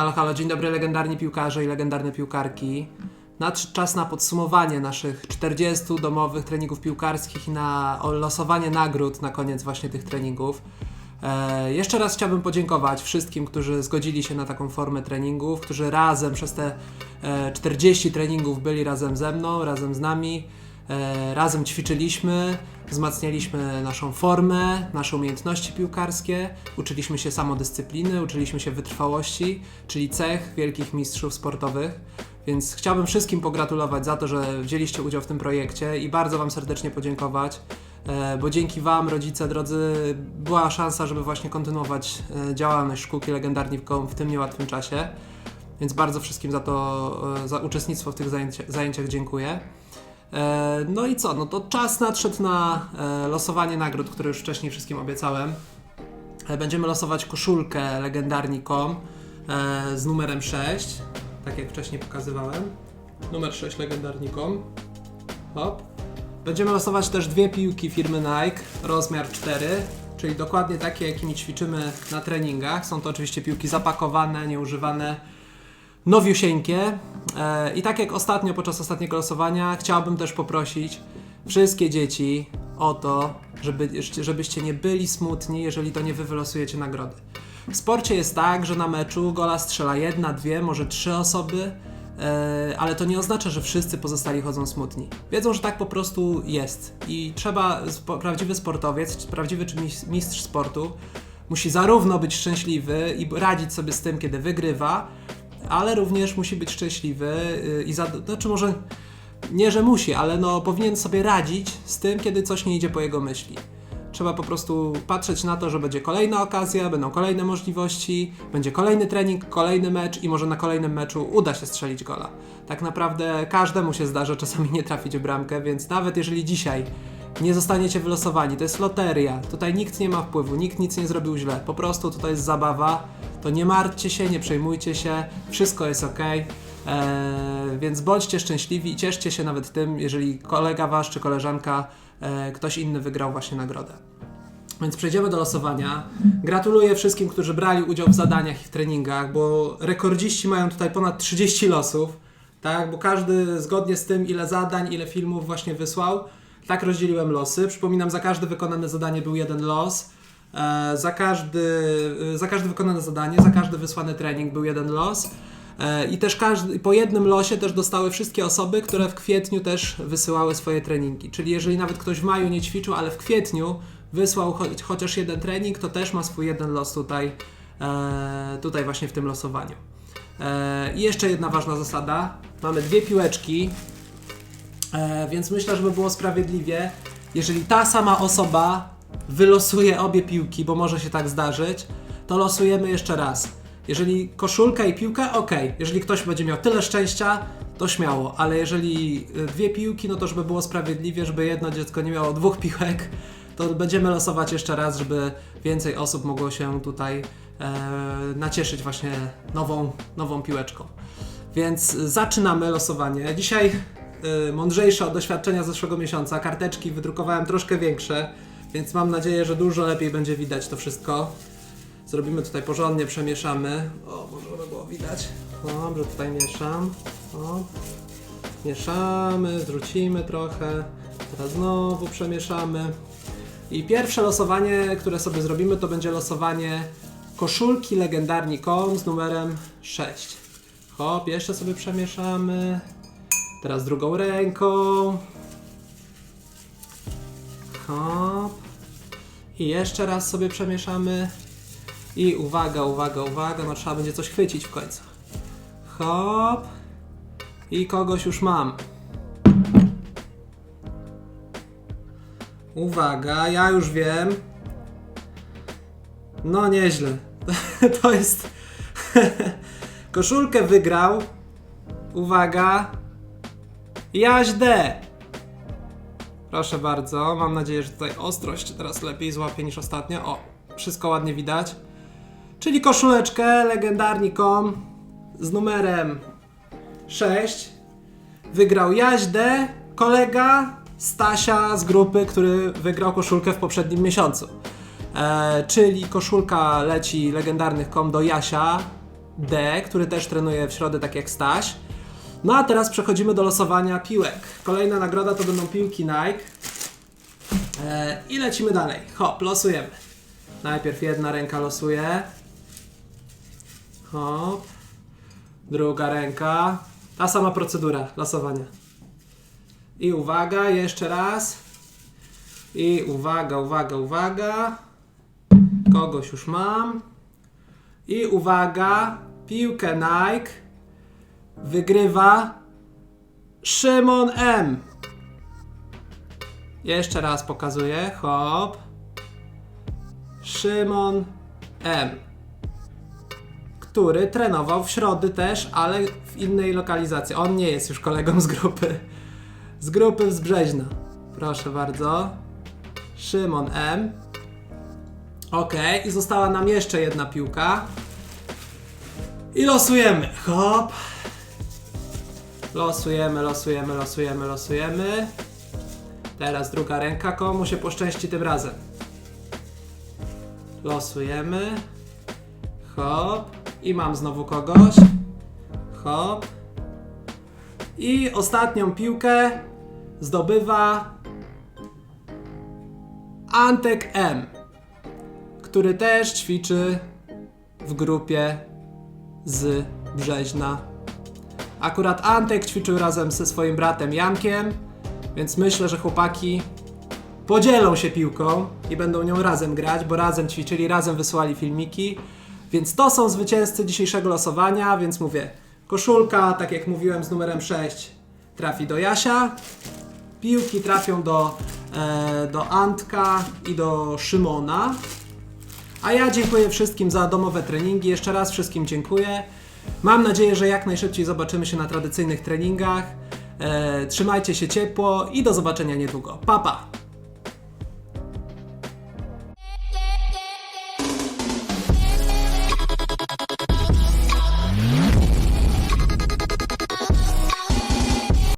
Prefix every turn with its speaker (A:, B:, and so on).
A: Halo, halo, dzień dobry legendarni piłkarze i legendarne piłkarki. Nadszedł czas na podsumowanie naszych 40 domowych treningów piłkarskich i na losowanie nagród na koniec właśnie tych treningów. E, jeszcze raz chciałbym podziękować wszystkim, którzy zgodzili się na taką formę treningów, którzy razem przez te e, 40 treningów byli razem ze mną, razem z nami. E, razem ćwiczyliśmy, wzmacnialiśmy naszą formę, nasze umiejętności piłkarskie, uczyliśmy się samodyscypliny, uczyliśmy się wytrwałości, czyli cech wielkich mistrzów sportowych. Więc chciałbym wszystkim pogratulować za to, że wzięliście udział w tym projekcie i bardzo Wam serdecznie podziękować, e, bo dzięki Wam, rodzice drodzy, była szansa, żeby właśnie kontynuować e, działalność szkółki legendarni w tym niełatwym czasie. Więc bardzo wszystkim za to, za uczestnictwo w tych zajęci- zajęciach dziękuję. E, No i co? No to czas nadszedł na e, losowanie nagród, które już wcześniej wszystkim obiecałem. E, Będziemy losować koszulkę legendarni.com e, z numerem 6, tak jak wcześniej pokazywałem. Numer 6 legendarni.com. Hop. Będziemy losować też dwie piłki firmy Nike, rozmiar 4, czyli dokładnie takie, jakimi ćwiczymy na treningach. Są to oczywiście piłki zapakowane, nieużywane, nowiusieńkie. E, I tak jak ostatnio, podczas ostatniego losowania, chciałbym też poprosić wszystkie dzieci o to, żeby, żebyście nie byli smutni, jeżeli to nie wy wylosujecie nagrody. W sporcie jest tak, że na meczu gola strzela jedna, dwie, może trzy osoby, e, ale to nie oznacza, że wszyscy pozostali chodzą smutni. Wiedzą, że tak po prostu jest. I trzeba, prawdziwy sportowiec, prawdziwy czy mis- mistrz sportu, musi zarówno być szczęśliwy i radzić sobie z tym, kiedy wygrywa, ale również musi być szczęśliwy y, i za, znaczy może nie, że musi, ale no powinien sobie radzić z tym, kiedy coś nie idzie po jego myśli. Trzeba po prostu patrzeć na to, że będzie kolejna okazja, będą kolejne możliwości, będzie kolejny trening, kolejny mecz i może na kolejnym meczu uda się strzelić gola. Tak naprawdę każdemu się zdarza czasami nie trafić w bramkę, więc nawet jeżeli dzisiaj nie zostaniecie wylosowani, to jest loteria, tutaj nikt nie ma wpływu, nikt nic nie zrobił źle, po prostu tutaj jest zabawa, to nie martwcie się, nie przejmujcie się, wszystko jest ok. Eee, więc bądźcie szczęśliwi i cieszcie się nawet tym, jeżeli kolega wasz czy koleżanka, e, ktoś inny wygrał właśnie nagrodę. Więc przejdziemy do losowania. Gratuluję wszystkim, którzy brali udział w zadaniach i w treningach, bo rekordziści mają tutaj ponad 30 losów, tak? Bo każdy zgodnie z tym, ile zadań, ile filmów właśnie wysłał, tak rozdzieliłem losy. Przypominam, za każde wykonane zadanie był jeden los. E, za, każdy, e, za każde wykonane zadanie, za każdy wysłany trening był jeden los. E, I też każdy, po jednym losie też dostały wszystkie osoby, które w kwietniu też wysyłały swoje treningi. Czyli jeżeli nawet ktoś w maju nie ćwiczył, ale w kwietniu wysłał cho chociaż jeden trening, to też ma swój jeden los tutaj, e, tutaj właśnie w tym losowaniu. E, I jeszcze jedna ważna zasada. Mamy dwie piłeczki, e, więc myślę, żeby było sprawiedliwie, jeżeli ta sama osoba wylosuje obie piłki, bo może się tak zdarzyć, to losujemy jeszcze raz. Jeżeli koszulka i piłka, ok. Jeżeli ktoś będzie miał tyle szczęścia, to śmiało, ale jeżeli y, dwie piłki, no to żeby było sprawiedliwie, żeby jedno dziecko nie miało dwóch piłek, to będziemy losować jeszcze raz, żeby więcej osób mogło się tutaj e, nacieszyć właśnie nową, nową piłeczką. Więc zaczynamy losowanie. Dzisiaj y, mądrzejsze od doświadczenia z zeszłego miesiąca. Karteczki wydrukowałem troszkę większe, więc mam nadzieję, że dużo lepiej będzie widać to wszystko. Zrobimy tutaj porządnie, przemieszamy. O, może by było widać. Dobrze, tutaj mieszam. O. Mieszamy, zwrócimy trochę. Teraz znowu przemieszamy. I pierwsze losowanie, które sobie zrobimy, to będzie losowanie koszulki legendarni.com z numerem 6. Hop, jeszcze sobie przemieszamy. Teraz drugą ręką. Hop. I jeszcze raz sobie przemieszamy. I uwaga, uwaga, uwaga, no trzeba będzie coś chwycić w końcu. Hop. I kogoś już mam. Uwaga, ja już wiem. No nieźle. To jest. Koszulkę wygrał. Uwaga. Jaś D. Proszę bardzo, mam nadzieję, że tutaj ostrość teraz lepiej złapie niż ostatnio. O, wszystko ładnie widać. Czyli koszuleczkę legendarni.com z numerem 6 wygrał Jaś D, kolega Stasia z grupy, który wygrał koszulkę w poprzednim miesiącu. E, czyli koszulka leci legendarnych.com do Jasia D, który też trenuje w środę, tak jak Staś. No a teraz przechodzimy do losowania piłek. Kolejna nagroda to będą piłki Nike. E, I lecimy dalej. Hop, losujemy. Najpierw jedna ręka losuje. Hop. Druga ręka. Ta sama procedura losowania. I uwaga, jeszcze raz. I uwaga, uwaga, uwaga. Kogoś już mam. I uwaga, piłkę Nike wygrywa Szymon M. Jeszcze raz pokazuję. Hop. Szymon M. Który trenował w środę też, ale w innej lokalizacji. On nie jest już kolegą z grupy. Z grupy z Brzeźna. Proszę bardzo. Szymon M. Ok, i została nam jeszcze jedna piłka. I losujemy. Hop. Losujemy, losujemy, losujemy, losujemy. Teraz druga ręka. Komu się poszczęści tym razem? Losujemy. Hop. I mam znowu kogoś. Hop. I ostatnią piłkę zdobywa Antek M, który też ćwiczy w grupie z Brzeźna. Akurat Antek ćwiczył razem ze swoim bratem Jankiem, więc myślę, że chłopaki podzielą się piłką i będą nią razem grać, bo razem ćwiczyli, razem wysyłali filmiki. Więc to są zwycięzcy dzisiejszego losowania, więc mówię, koszulka, tak jak mówiłem, z numerem 6 trafi do Jasia, piłki trafią do, e, do Antka i do Szymona. A ja dziękuję wszystkim za domowe treningi. Jeszcze raz wszystkim dziękuję. Mam nadzieję, że jak najszybciej zobaczymy się na tradycyjnych treningach. E, trzymajcie się ciepło i do zobaczenia niedługo. Pa, pa!